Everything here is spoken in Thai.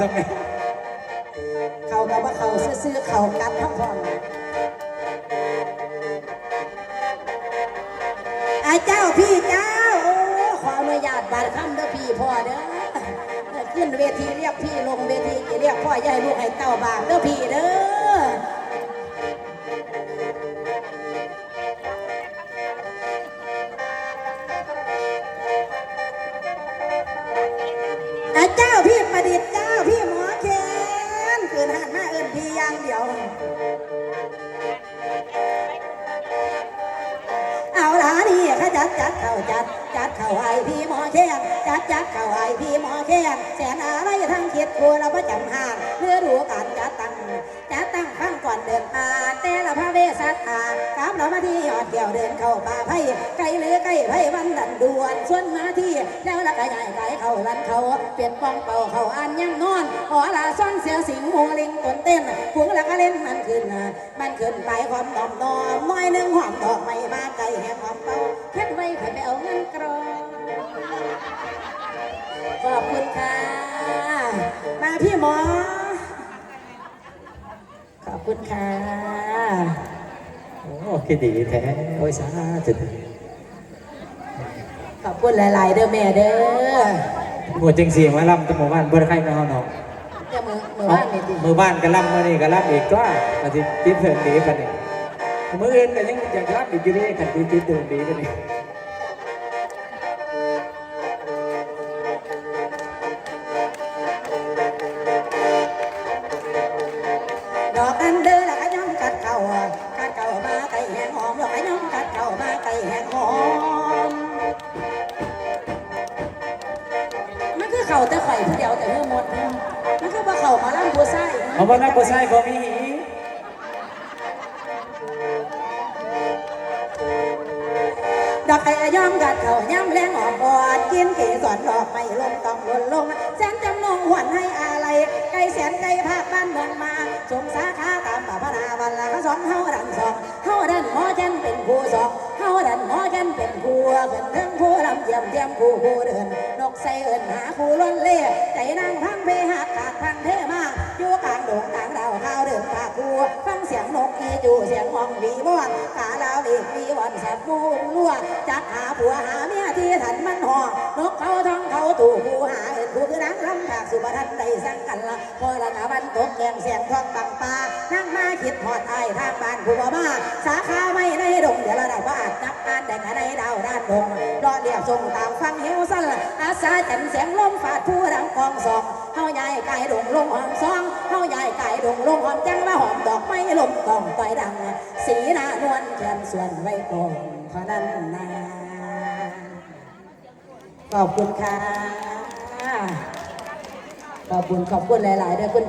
สักหน่อยเขากับว่าเขาซื้อๆเขากัดทั้งพร้อมไอ้เจ้าพี่เจ้า โอ้ขออนุญาตบาดคำเด้อพี่พ่อเด้อขึ้นเวทีเรียกพี่ลงเวทีจะเรียกพ่อใหญ่ลูกให้เต้าบางเด้อพี่เด้อ จัดจัดเข้าจัดจัดเข้าไอพี่หมอแค้นจัดจัดเข้าไอพี่หมอแค้นแสนอะไรทั้งคิดครัวเราประจำห่างเพื่อรู้การจัดตั้งจัดตั้งฟังก่อนเดินมาแต่ละพระเวสสัตว์ากับเรามาที่ยอดเกี่ยวเดินเข้าป่าไผ่ไกลหรือไกลไผ่วันดันด่วนส่วนมาที่แล้วละก็ใหญ่ไกลเข้าลันเขาเปลี่ยนกองเป่าเขาอันยังนอนขอลาซ่อนเสียสิงหมูลิงตนเต้นพวงล้วก็เล่นมันขึ้นมันขึ้นไปความนอมนอมน้อยหนึ่งหอมดอกไม้มาไก พี่หมอ ขอบคุณค่ะ โอ้คิดดีแท้โอ้ยสาธุขอบคุณหลาย ๆ เด้อแม่เด้อหัวจังเสียงมาล่ำตั้งหมู่บ้านบ่ได้ใครมาเฮาเนาะจะมือมือว่านนี่ดิมือบ้านก็ล่ำมานี่ก็ล่ำอีกก็ปฏิติดเถิงดีปะนี่มืออื่นก็ยังอยากล่ำอีกอยู่นี่ขันติดติดเถิงดีปะนี่ แหงหอมแล้วก็ย่อมกัดเข่ามาไก่แหงหอมมันคือเข่าแต่ไข่ผู้เดียวแต่เมื่อหมดมันคือว่าเข่ามาล่ำบัวไส้เอาบ่นักบ่ใช่บ่มีหีดอกไก่ย่อมกัดเข่าย่ำแรงออกบอดกินเกสรดอกไม่ลงต้องหล่นลงแสนจำนงหวนให้อะไร ไก่แสนไก่ภาคบ้านเมืองมาสมสาขาตามป่าพนาวันละก็สองเฮาดันส ฉันหมอจันเป็นผู้สองเฮาดันหอจันเป็นผู้เป็นทั้งผู้ลำเยี่ยมเทียมผู้ผู้เดิน นกใส่เอินหาผู้ล้นเล่ใจนางพังเพหักขาดพังเทมาอยู่กลางดงกลางดาวข้าวเดินปากผู้ฟังเสียงนกอีจูเสียงมองวีบอนกาดาวเอกวีวันสับมูลลัวจักหาผัวหาเมียที่ถันมันหองนกเขาท้องเขาตู่ผู้หา ผู้คือนางลำถากสุบทันได้สังกันละพอละนาวันตกแกงเสียงทองบังปานั่งมาคิดหอดไอ้ทางบ้านผู้บ่มาสาขาไม่ในดงเดี๋ยวเราได้บ้านนับอ่านได้กะในดาวด้านดงรอเรียบส่งตามฟังเหี่ยวสั้นอาสาจันเสียงลมฝาดผู้ดังกองสองเฮาใหญ่ไก่ดงลงหอมซองเฮาใหญ่ไก่ดงลงหอมจังมาหอมดอกไม้ลมกองต่อยดังสีหน้านวลเขียนส่วนไว้กองพนันนาขอบคุณค่ะ ขอบคุณขอบคุณหลายๆด้วยคุณ